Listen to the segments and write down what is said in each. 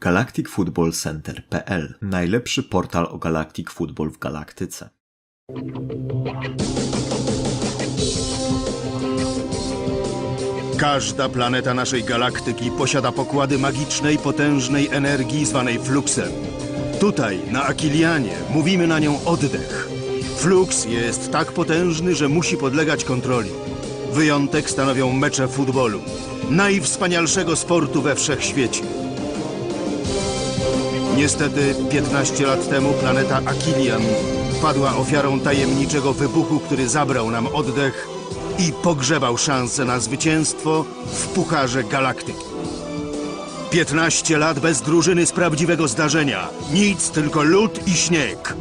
galacticfootballcenter.pl Najlepszy portal o Galactic Football w galaktyce. Każda planeta naszej galaktyki posiada pokłady magicznej, potężnej energii zwanej fluxem. Tutaj, na Akilianie, mówimy na nią oddech. Flux jest tak potężny, że musi podlegać kontroli. Wyjątek stanowią mecze futbolu, najwspanialszego sportu we wszechświecie. Niestety, 15 lat temu planeta Akilian padła ofiarą tajemniczego wybuchu, który zabrał nam oddech i pogrzebał szansę na zwycięstwo w Pucharze Galaktyki. 15 lat bez drużyny z prawdziwego zdarzenia. Nic, tylko lód i śnieg.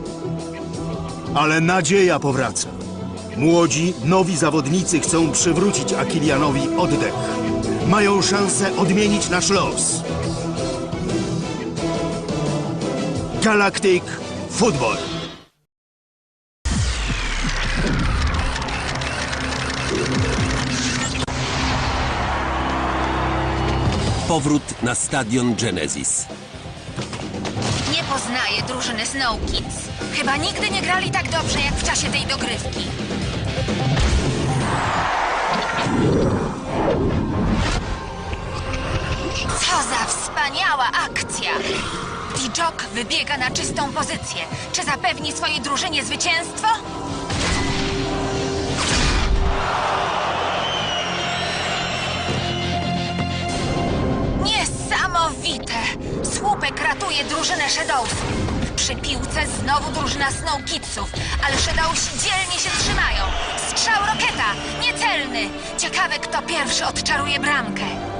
Ale nadzieja powraca. Młodzi, nowi zawodnicy chcą przywrócić Akilianowi oddech. Mają szansę odmienić nasz los. Galactic Football. Powrót na stadion Genesis. Nie poznaję drużyny Snow Kids. Chyba nigdy nie grali tak dobrze jak w czasie tej dogrywki. Co za wspaniała akcja! Dijok wybiega na czystą pozycję. Czy zapewni swojej drużynie zwycięstwo? Niesamowite! Słupek ratuje drużynę Shadowsów. Przy piłce znowu drużyna Snow Kidsów, ale Shadowsi dzielnie się trzymają. Strzał Roketa! Niecelny! Ciekawe, kto pierwszy odczaruje bramkę.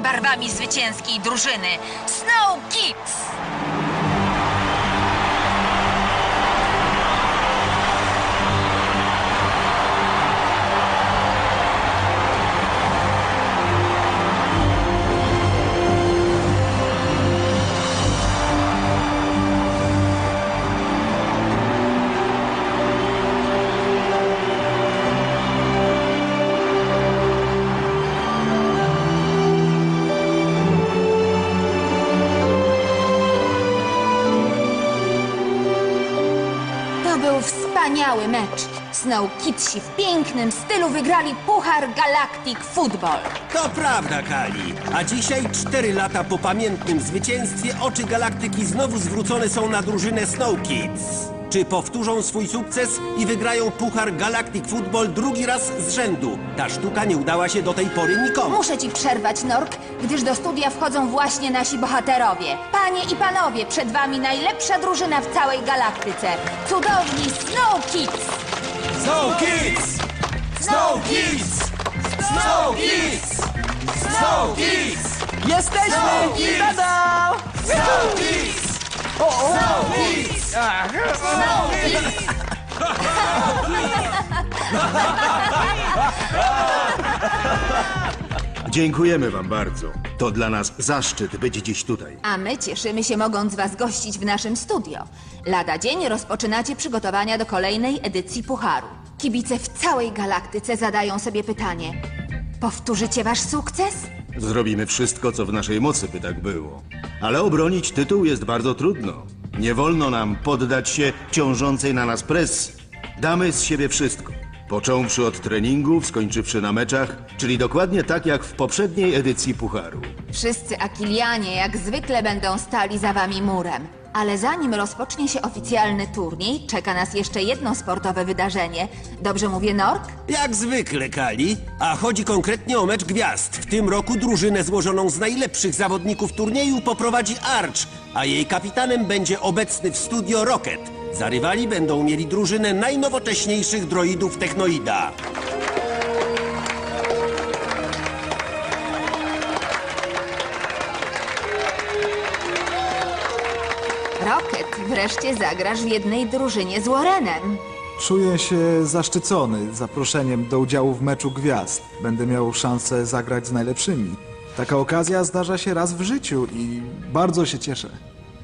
Barwami zwycięskiej drużyny Snow Kids. Wspaniały mecz. Snow w pięknym stylu wygrali Puchar Galactic Football. To prawda, Kali. A dzisiaj, cztery lata po pamiętnym zwycięstwie, oczy galaktyki znowu zwrócone są na drużynę Snow Kids. Czy powtórzą swój sukces i wygrają Puchar Galactic Football drugi raz z rzędu? Ta sztuka nie udała się do tej pory nikomu. Muszę ci przerwać, Nork, gdyż do studia wchodzą właśnie nasi bohaterowie. Panie i panowie, przed wami najlepsza drużyna w całej galaktyce. Cudowni Snow Kids! Snow Kids! Snow Kids! Snow Kids! Snow Kids! Jesteśmy! Tada! Snow Kids! Dziękujemy wam bardzo. To dla nas zaszczyt być dziś tutaj. A my cieszymy się mogąc was gościć w naszym studio. Lada dzień rozpoczynacie przygotowania do kolejnej edycji Pucharu. Kibice w całej galaktyce zadają sobie pytanie. Powtórzycie wasz sukces? Zrobimy wszystko, co w naszej mocy, by tak było. Ale obronić tytuł jest bardzo trudno. Nie wolno nam poddać się ciążącej na nas presji. Damy z siebie wszystko. Począwszy od treningów, skończywszy na meczach, czyli dokładnie tak jak w poprzedniej edycji Pucharu. Wszyscy Akilianie jak zwykle będą stali za wami murem. Ale zanim rozpocznie się oficjalny turniej, czeka nas jeszcze jedno sportowe wydarzenie. Dobrze mówię, Nork? Jak zwykle, Kali. A chodzi konkretnie o mecz gwiazd. W tym roku drużynę złożoną z najlepszych zawodników turnieju poprowadzi Arch, a jej kapitanem będzie obecny w studio Rocket. Za rywali będą mieli drużynę najnowocześniejszych droidów Technoida. Rocket, wreszcie zagrasz w jednej drużynie z Warrenem. Czuję się zaszczycony zaproszeniem do udziału w meczu gwiazd. Będę miał szansę zagrać z najlepszymi. Taka okazja zdarza się raz w życiu i bardzo się cieszę.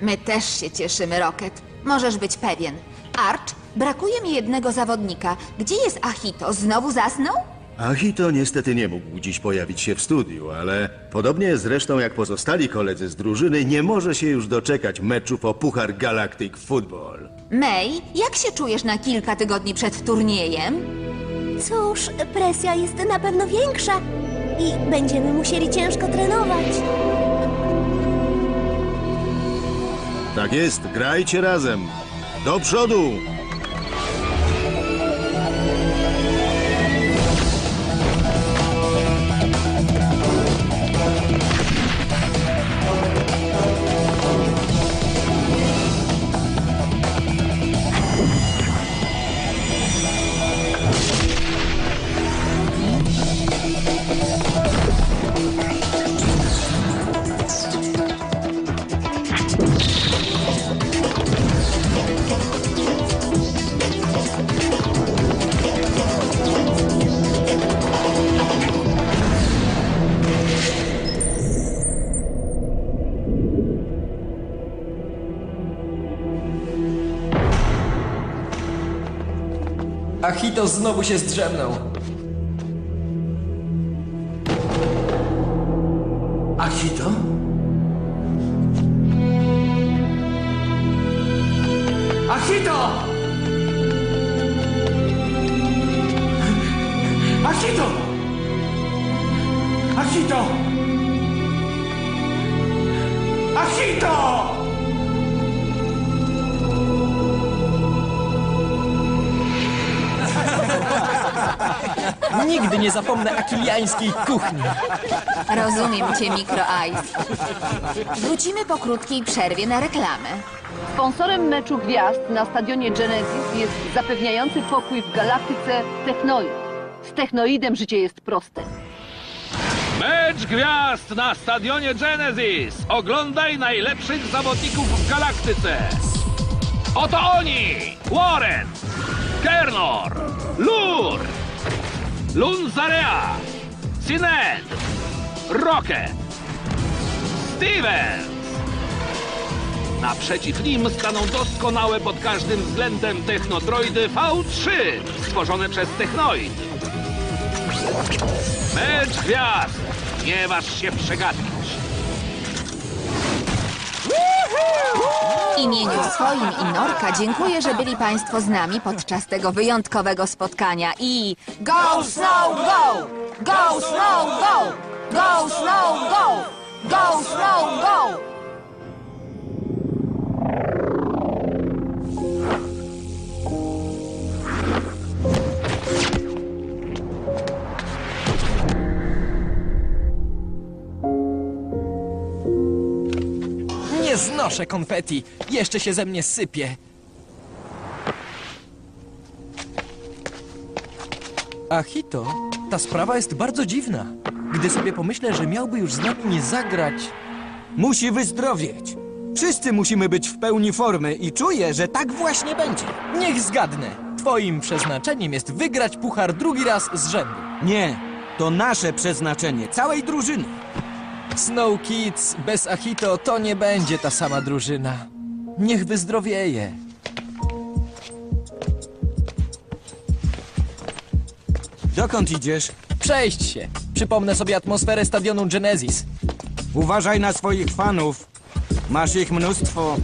My też się cieszymy, Rocket. Możesz być pewien. Arch, brakuje mi jednego zawodnika. Gdzie jest Achito? Znowu zasnął? Achito niestety nie mógł dziś pojawić się w studiu, ale podobnie zresztą jak pozostali koledzy z drużyny, nie może się już doczekać meczów o Puchar Galactic Football. May, jak się czujesz na kilka tygodni przed turniejem? Cóż, presja jest na pewno większa i będziemy musieli ciężko trenować. Tak jest, grajcie razem. Do przodu! Achito znowu się zdrzemnął. Nigdy nie zapomnę akiliańskiej kuchni. Rozumiem cię, Micro Ice. Wrócimy po krótkiej przerwie na reklamę. Sponsorem meczu gwiazd na stadionie Genesis jest zapewniający pokój w galaktyce Technoid. Z Technoidem życie jest proste. Mecz gwiazd na stadionie Genesis. Oglądaj najlepszych zawodników w galaktyce. Oto oni! Warren, Kernor, Lur, Lunzarea, Sinet, Rocket, Stevens. Naprzeciw nim staną doskonałe pod każdym względem technodroidy V3, stworzone przez Technoid. Mecz gwiazd! Nie waż się przegapić. W imieniu swoim i Norka dziękuję, że byli Państwo z nami podczas tego wyjątkowego spotkania i Go Snow Go! Go Snow Go! Go Snow Go! Go Snow Go! Znoszę konfeti. Jeszcze się ze mnie sypie. Achito, ta sprawa jest bardzo dziwna. Gdy sobie pomyślę, że miałby już z nami nie zagrać... Musi wyzdrowieć. Wszyscy musimy być w pełni formy i czuję, że tak właśnie będzie. Niech zgadnę. Twoim przeznaczeniem jest wygrać puchar drugi raz z rzędu. Nie, to nasze przeznaczenie, całej drużyny. Snow Kids bez Achito to nie będzie ta sama drużyna. Niech wyzdrowieje. Dokąd idziesz? Przejść się. Przypomnę sobie atmosferę stadionu Genesis. Uważaj na swoich fanów. Masz ich mnóstwo.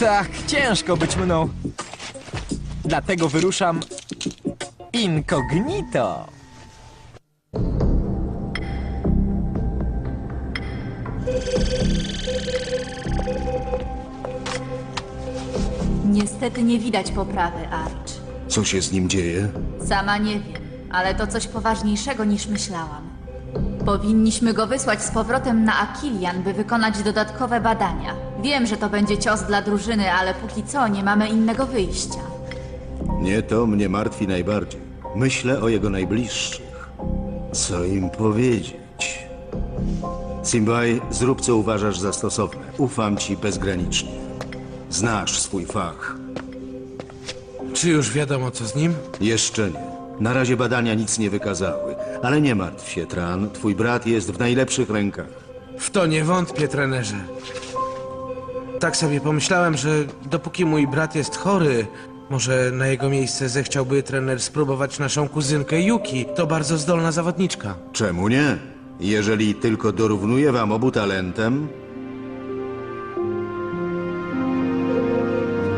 Tak, ciężko być mną. Dlatego wyruszam incognito. Niestety nie widać poprawy, Arch. Co się z nim dzieje? Sama nie wiem, ale to coś poważniejszego niż myślałam. Powinniśmy go wysłać z powrotem na Akilian, by wykonać dodatkowe badania. Wiem, że to będzie cios dla drużyny, ale póki co nie mamy innego wyjścia. Nie to mnie martwi najbardziej. Myślę o jego najbliższych. Co im powiedzieć? Simbaj, zrób co uważasz za stosowne. Ufam ci bezgranicznie. Znasz swój fach. Czy już wiadomo co z nim? Jeszcze nie. Na razie badania nic nie wykazały. Ale nie martw się, Tran. Twój brat jest w najlepszych rękach. W to nie wątpię, trenerze. Tak sobie pomyślałem, że dopóki mój brat jest chory, może na jego miejsce zechciałby trener spróbować naszą kuzynkę Yuki. To bardzo zdolna zawodniczka. Czemu nie? Jeżeli tylko dorównuje wam obu talentem...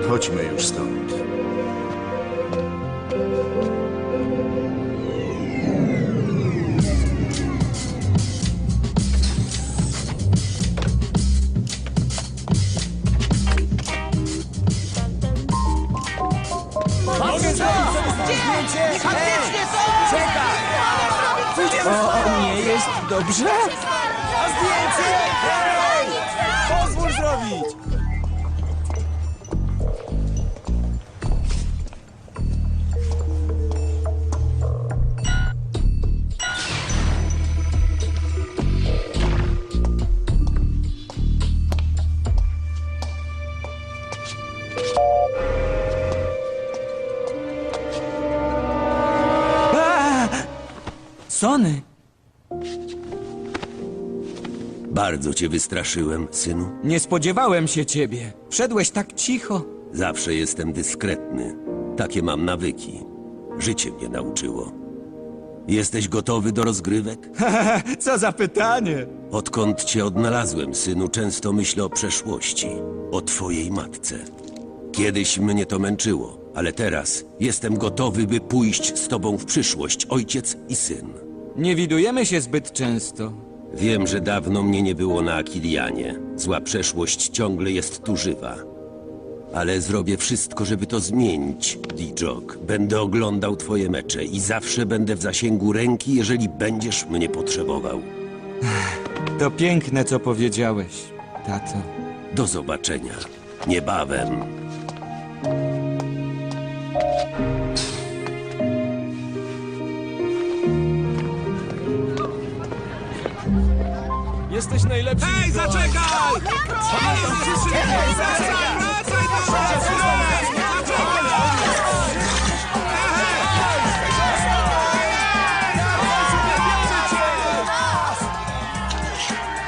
Chodźmy już stąd. Dobrze? Bardzo cię wystraszyłem, synu. Nie spodziewałem się ciebie. Wszedłeś tak cicho. Zawsze jestem dyskretny. Takie mam nawyki. Życie mnie nauczyło. Jesteś gotowy do rozgrywek? Co za pytanie! Odkąd cię odnalazłem, synu, często myślę o przeszłości, o twojej matce. Kiedyś mnie to męczyło, ale teraz jestem gotowy, by pójść z tobą w przyszłość, ojciec i syn. Nie widujemy się zbyt często. Wiem, że dawno mnie nie było na Akilianie. Zła przeszłość ciągle jest tu żywa. Ale zrobię wszystko, żeby to zmienić, Dijok. Będę oglądał twoje mecze i zawsze będę w zasięgu ręki, jeżeli będziesz mnie potrzebował. To piękne, co powiedziałeś, tato. Do zobaczenia. Niebawem. Jesteś najlepszy. Hej, zaczekaj!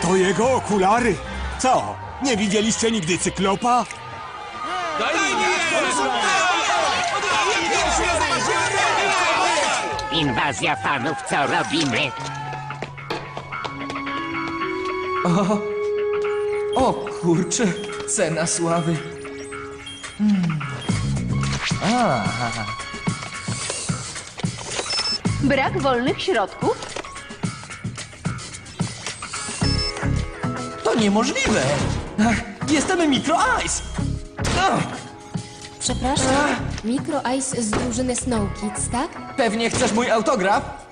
To jego okulary! Co? Nie widzieliście nigdy cyklopa? Inwazja fanów, co robimy? O, o kurczę, cena sławy. Hmm. A, Brak wolnych środków? to niemożliwe. Ach, jestem Micro Ice. Ach, Przepraszam, Micro Ice z drużyny Snow Kids, tak? pewnie chcesz mój autograf?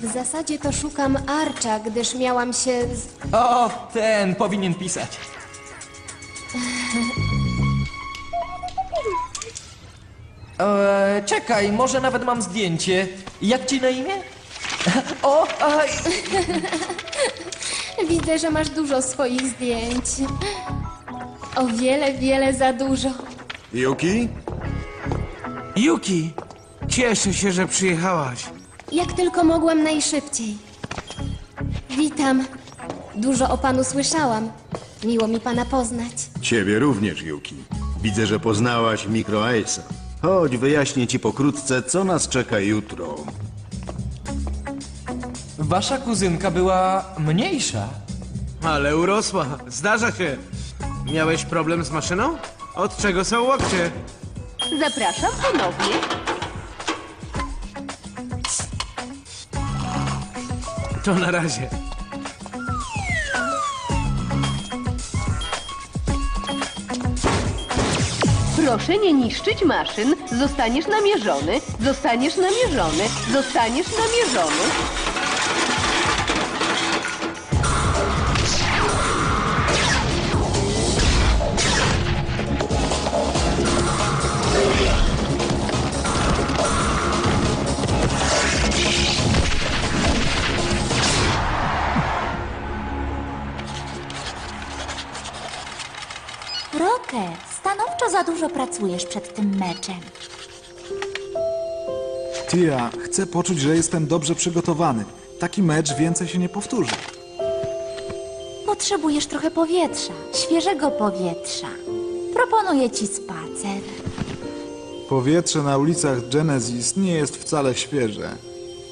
W zasadzie to szukam Archa, gdyż miałam się z... O, ten powinien pisać. E, czekaj, może nawet mam zdjęcie. Jak ci na imię? O, aj, Widzę, że masz dużo swoich zdjęć. O wiele, wiele za dużo. Yuki? Yuki! Cieszę się, że przyjechałaś. Jak tylko mogłam najszybciej. Witam. Dużo o panu słyszałam. Miło mi pana poznać. Ciebie również, Yuki. Widzę, że poznałaś Micro Ace'a. Chodź, wyjaśnię ci pokrótce, co nas czeka jutro. wasza kuzynka była mniejsza. Ale urosła. Zdarza się. Miałeś problem z maszyną? Od czego są łokcie? Zapraszam ponownie. To na razie. Proszę nie niszczyć maszyn. Zostaniesz namierzony, zostaniesz namierzony, zostaniesz namierzony. Dużo pracujesz przed tym meczem. Tia, chcę poczuć, że jestem dobrze przygotowany. Taki mecz więcej się nie powtórzy. Potrzebujesz trochę powietrza, świeżego powietrza. Proponuję ci spacer. Powietrze na ulicach Genesis nie jest wcale świeże.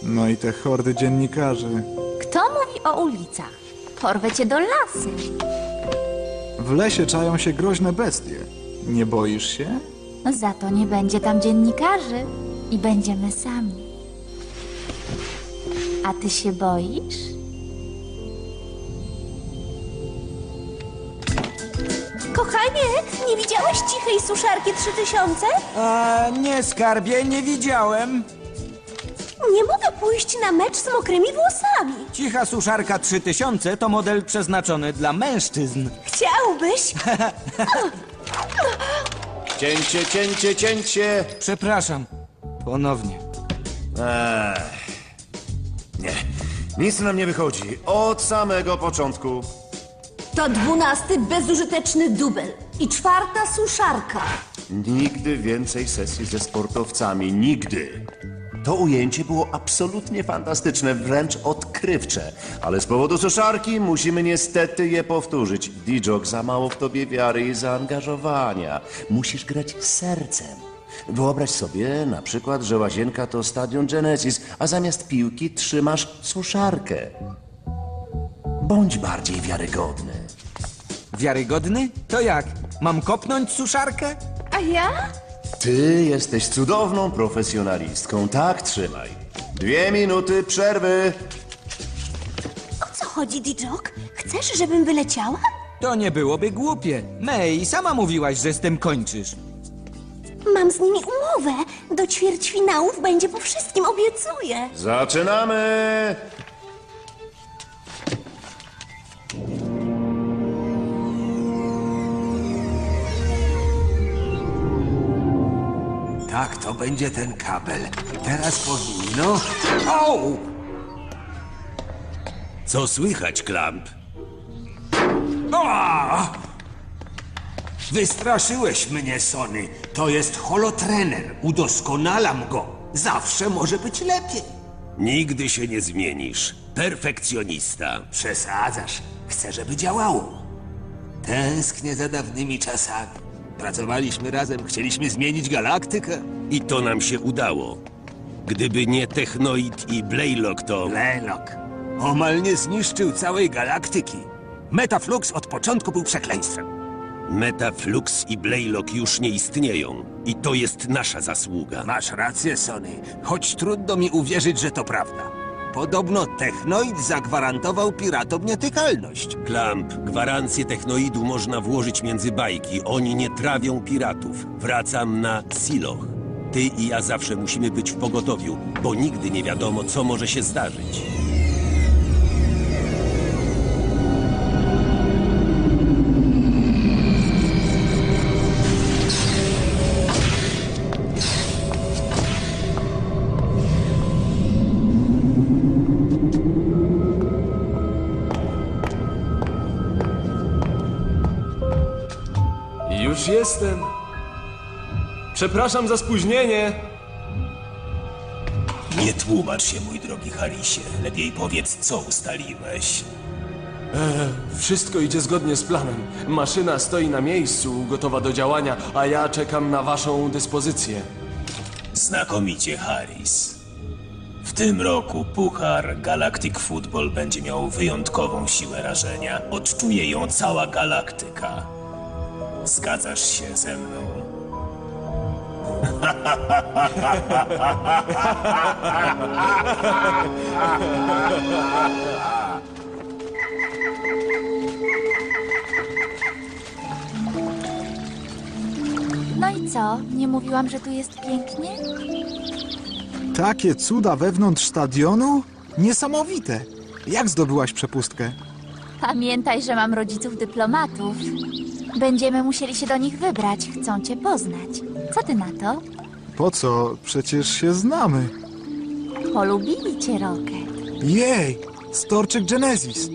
No i te hordy dziennikarzy. Kto mówi o ulicach? Porwę cię do lasy. W lesie czają się groźne bestie. Nie boisz się? Za to nie będzie tam dziennikarzy i będziemy sami. A ty się boisz? Kochanie, nie widziałeś cichej suszarki 3000? A nie, skarbie, nie widziałem. Nie mogę pójść na mecz z mokrymi włosami. Cicha suszarka 3000 to model przeznaczony dla mężczyzn. Chciałbyś? Cięcie, cięcie, cięcie! Przepraszam. Ponownie. Ech. Nie, nic nam nie wychodzi. Od samego początku. To dwunasty bezużyteczny dubel i czwarta suszarka. Nigdy więcej sesji ze sportowcami. Nigdy. To ujęcie było absolutnie fantastyczne, wręcz odkrywcze. Ale z powodu suszarki musimy niestety je powtórzyć. Dijok, za mało w tobie wiary i zaangażowania. Musisz grać sercem. Wyobraź sobie na przykład, że łazienka to stadion Genesis, a zamiast piłki trzymasz suszarkę. Bądź bardziej wiarygodny. Wiarygodny? To jak? Mam kopnąć suszarkę? A ja? Ty jesteś cudowną profesjonalistką, tak trzymaj. Dwie minuty przerwy. O co chodzi, Dijok? Chcesz, żebym wyleciała? To nie byłoby głupie. May, sama mówiłaś, że z tym kończysz. Mam z nimi umowę. Do ćwierćfinałów będzie po wszystkim, obiecuję. Zaczynamy! Tak, to będzie ten kabel. Teraz powinno... Au! Co słychać, Klamp? A! Wystraszyłeś mnie, Sony. To jest holotrener. Udoskonalam go. Zawsze może być lepiej. Nigdy się nie zmienisz. Perfekcjonista. Przesadzasz. Chcę, żeby działało. Tęsknię za dawnymi czasami. Pracowaliśmy razem, chcieliśmy zmienić galaktykę. I to nam się udało. Gdyby nie Technoid i Blaylock, to... Blaylock omal nie zniszczył całej galaktyki. Metaflux od początku był przekleństwem. Metaflux i Blaylock już nie istnieją. I to jest nasza zasługa. Masz rację, Sony. Choć trudno mi uwierzyć, że to prawda. Podobno Technoid zagwarantował piratom nietykalność. Klamp, gwarancję Technoidu można włożyć między bajki. Oni nie trawią piratów. Wracam na Siloch. Ty i ja zawsze musimy być w pogotowiu, bo nigdy nie wiadomo, co może się zdarzyć. Już jestem. Przepraszam za spóźnienie. Nie tłumacz się, mój drogi Harisie. Lepiej powiedz, co ustaliłeś. E, wszystko idzie zgodnie z planem. Maszyna stoi na miejscu, gotowa do działania, a ja czekam na waszą dyspozycję. Znakomicie, Haris. W tym roku puchar Galactic Football będzie miał wyjątkową siłę rażenia. Odczuje ją cała galaktyka. Zgadzasz się ze mną? No i co? Nie mówiłam, że tu jest pięknie? Takie cuda wewnątrz stadionu? Niesamowite! Jak zdobyłaś przepustkę? Pamiętaj, że mam rodziców dyplomatów. Będziemy musieli się do nich wybrać. Chcą cię poznać. Co ty na to? Po co? Przecież się znamy. Polubili cię, Rocket. Jej! Storczyk Genesis!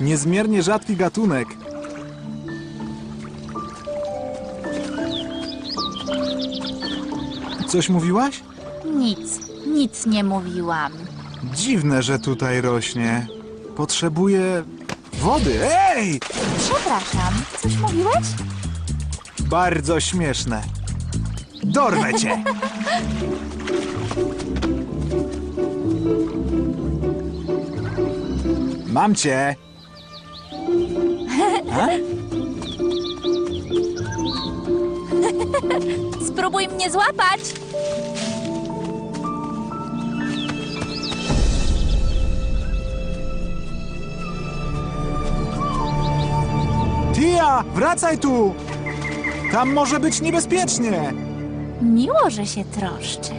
Niezmiernie rzadki gatunek. Coś mówiłaś? Nic, nic nie mówiłam. Dziwne, że tutaj rośnie. Potrzebuję wody. Ej! Przepraszam, coś mówiłeś? Bardzo śmieszne. Dorwę cię! Mam cię! A? Spróbuj mnie złapać! Tia, wracaj tu! Tam może być niebezpiecznie! Miło, że się troszczy.